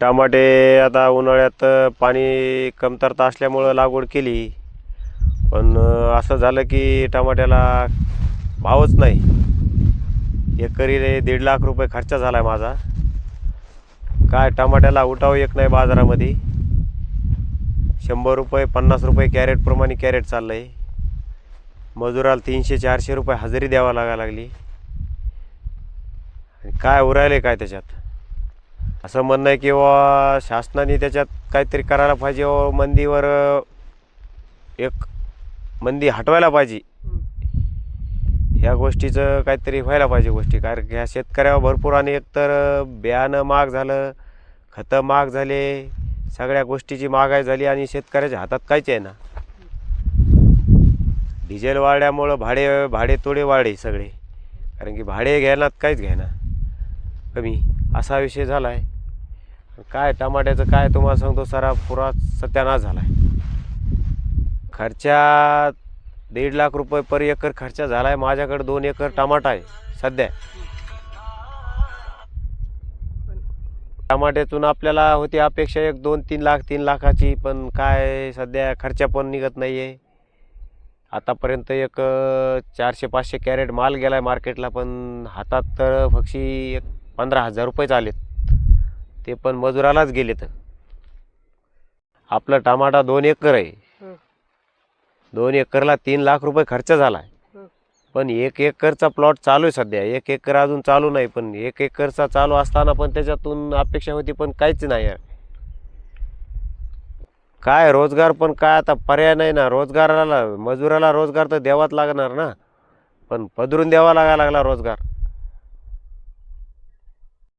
टमाटे आता उन्हाळ्यात पाणी कमतरता असल्यामुळं लागवड केली. पण असं झालं की टमाट्याला भावच नाही. एकरी दीड लाख रुपये खर्च झाला आहे माझा. काय टमाट्याला उठाव एक नाही बाजारामध्ये. शंभर रुपये पन्नास रुपये कॅरेटप्रमाणे कॅरेट चाललं आहे मजुराला तीनशे चारशे रुपये हजेरी द्यावा लागायला लागली. आणि काय उरायले काय त्याच्यात? असं म्हणणं आहे की वा शासनाने त्याच्यात काहीतरी करायला पाहिजे व मंदीवर एक मंदी हटवायला पाहिजे. ह्या गोष्टीचं काहीतरी व्हायला पाहिजे गोष्टी. कारण ह्या शेतकऱ्यावर भरपूर आणि एकतर बियाणं महाग झालं खतं महाग झाले सगळ्या गोष्टीची महागाई झाली आणि शेतकऱ्याच्या हातात काहीच आहे ना. डिझेल वाढल्यामुळं भाडे भाडे तोडे वाढे सगळे. कारण की भाडे घ्यायला काहीच घ्यायना कमी. असा विषय झाला आहे काय टमाट्याचं काय तुम्हाला सांगतो सारा पुरा सत्यानाश झाला आहे खर्चा दीड लाख रुपये पर एकर खर्च झाला आहे माझ्याकडे दोन एकर टमाटा आहे सध्या. टमाट्यातून आपल्याला होती अपेक्षा एक दोन तीन लाख तीन लाखाची पण काय सध्या खर्च पण निघत नाही आहे आतापर्यंत एक चारशे पाचशे कॅरेट माल गेला आहे मार्केटला पण हातात तर फक्षी एक पंधरा हजार रुपयेच आलेत ते पण मजुरालाच गेले तर आपलं टमाटा दोन एकर आहे. हं. दोन एकरला तीन लाख रुपये खर्च झाला हं. पण एक एकरचा प्लॉट चालू आहे सध्या. एक एकर अजून चालू नाही पण एक एकरचा चालू असताना पण त्याच्यातून अपेक्षा होती पण काहीच नाही आहे. काय रोजगार पण काय आता पर्याय नाही ना. रोजगाराला मजुराला रोजगार तर द्यावाच लागणार ना. पण पदरून द्यावा लागायला लागला रोजगार.